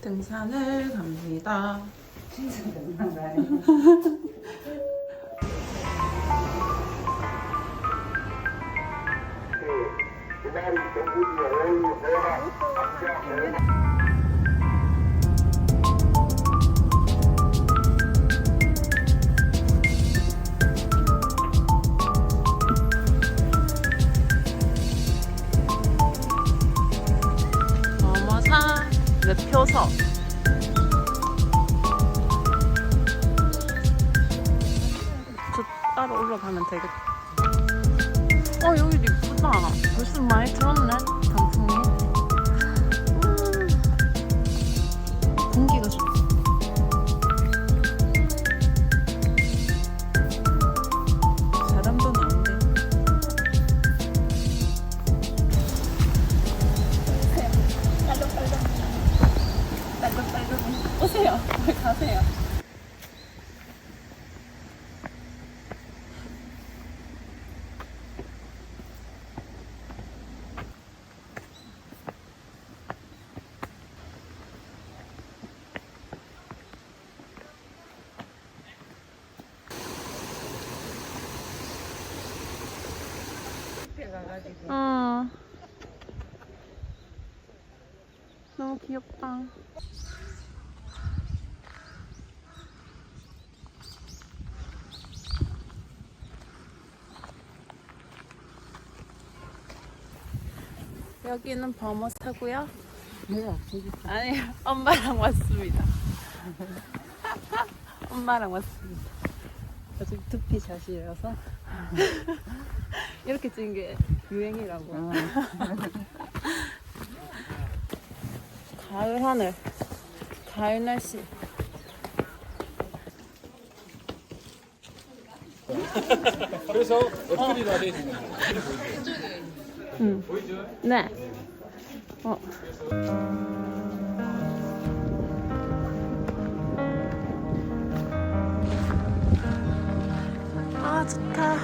등산을 갑니다. 거 아니야? 범 늪표서 저 따로 올라가면 되겠다. 어 여기도 이쁘다. 벌써 많이 들었네 어. 너무 귀엽다. 여기는. 내가 저기 아니, 엄마랑 왔습니다. 엄마랑 왔습니다. 어차피 두피 샷이라서 이렇게 찍은 게 유행이라고. 어. 가을 하늘, 가을 날씨. 그래서 어플이 아래 있는 거예요. 응. 네. 어. 아, 좋다.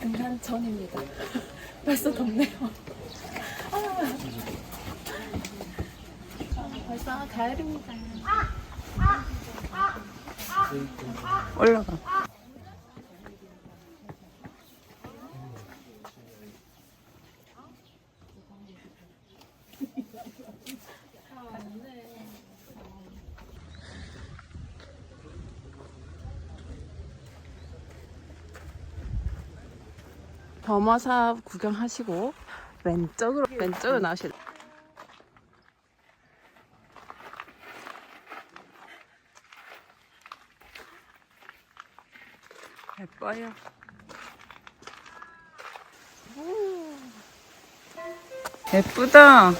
등산 전입니다. 벌써 덥네요. 아, 벌써 가을입니다. 올라가. 범어사 구경하시고 왼쪽으로 왼쪽으로 나오실. 예뻐요. 예쁘다.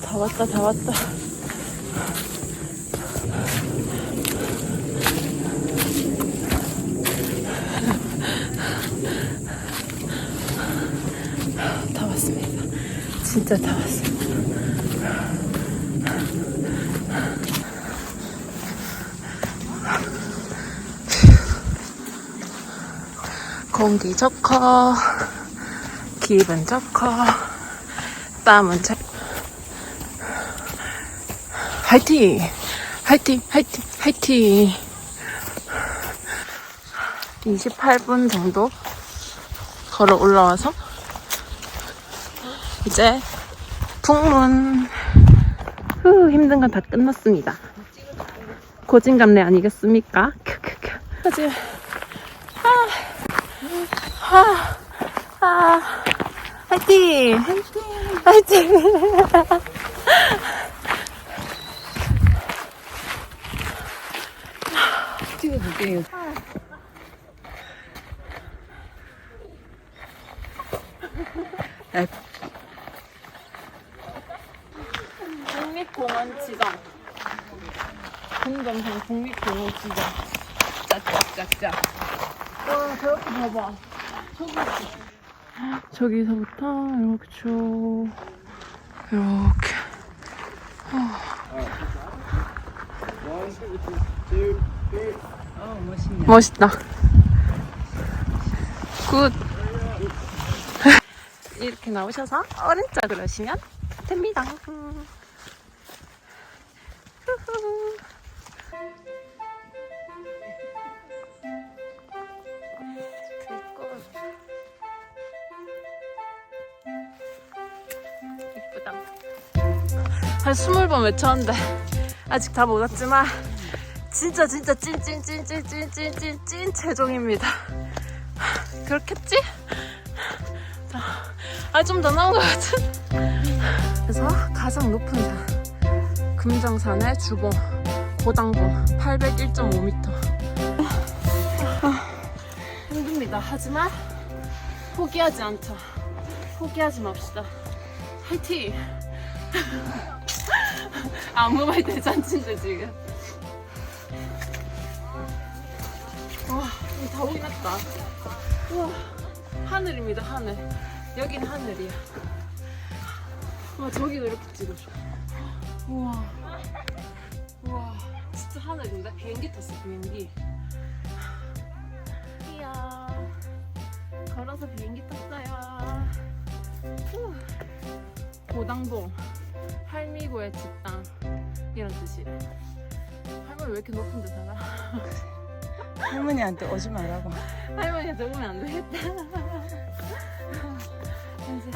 다 왔다, 다 왔다. 다 왔습니다. 진짜 다 왔습니다. 공기 좋고, 기분 좋고, 땀은 잘. 화이팅! 화이팅! 화이팅! 화이팅! 28분 정도 걸어 올라와서 이제 풍문 후 힘든 건 다 끝났습니다. 고진감래 아니겠습니까? 큐큐큐. 하지. 아, 아, 아, 화이팅! 화이팅! 화이팅! 찍어줄게요. 에, 국립공원 지정. 금감산 국립공원 지정. 짝짝짝짝. 와, 저렇게 봐봐. 저기. 저기서부터 이렇게 쭉 이렇게 어, 멋있네. 멋있다. 굿. 이렇게 나오셔서 오른쪽으로 오시면 됩니다. 한 스물 번 외쳤는데 아직 다 못 왔지만 진짜 진짜 찐찐찐찐찐찐찐찐 최종입니다. 그렇겠지? 아 좀 더 나온 것 같은. 그래서 가장 높은 산 금정산의 주봉 고당봉 801.5m. 아, 힘듭니다. 하지만 포기하지 않자. 포기하지 맙시다. 화이팅! 아무 말 대잔치인데 지금. 와, 이다 오긴 했다. 우와, 하늘입니다, 하늘. 여긴 하늘이야. 와, 저기도 이렇게 찍어줘. 우와. 우와, 진짜 하늘인데? 비행기 탔어, 비행기. 이야. 걸어서 비행기 탔어요. 후. 고당동. 할미고의 집당. 이런 뜻이래. 할머니 왜 이렇게 높은 데 살아? 할머니한테 오지 말라고. 할머니한테 오면 안 되겠다. 이제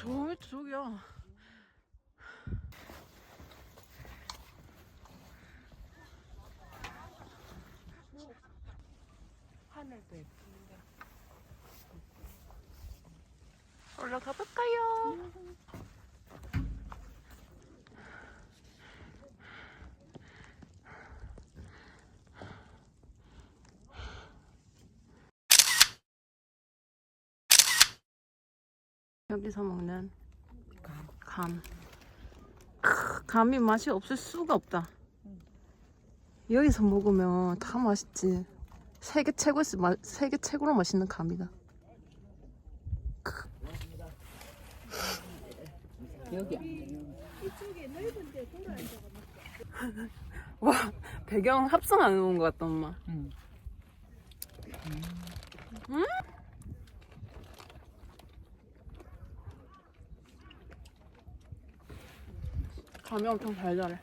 저 밑에 저기야. 하늘도 예쁜데. 올라가 여기서 먹는 감. 크, 감이 맛이 없을 수가 없다. 여기서 먹으면 다 맛있지. 세계 최고 세계 최고로 맛있는 감이다. 여기야. 와 배경 합성 안 해놓은 것 같다 엄마 응. 음? 还没有上牌子嘞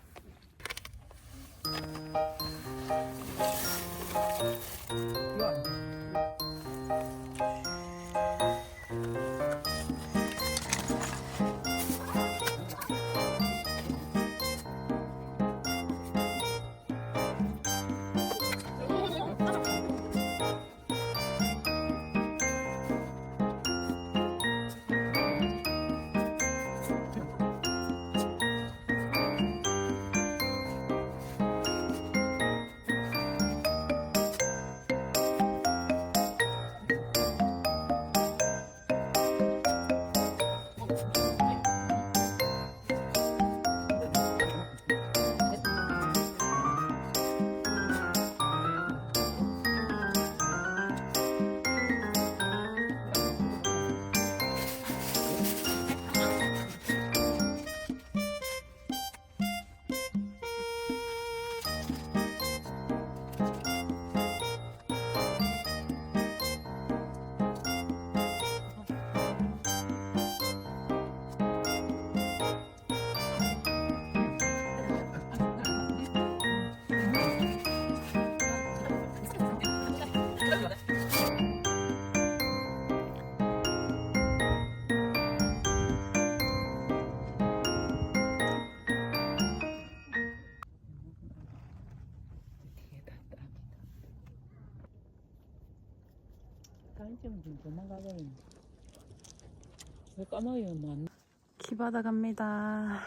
키바다 갑니다.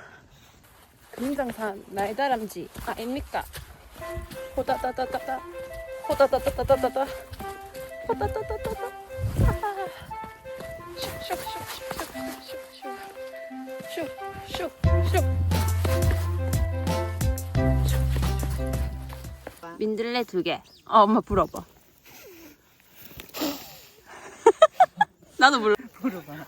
금장산 날다람쥐 아닙니까? 호다다다다다. 호다다다다다다 호다다다다다 슉슉슉슉슉슉슉슉 민들레 두개 어, 엄마 불어봐 나도 불러 불어봐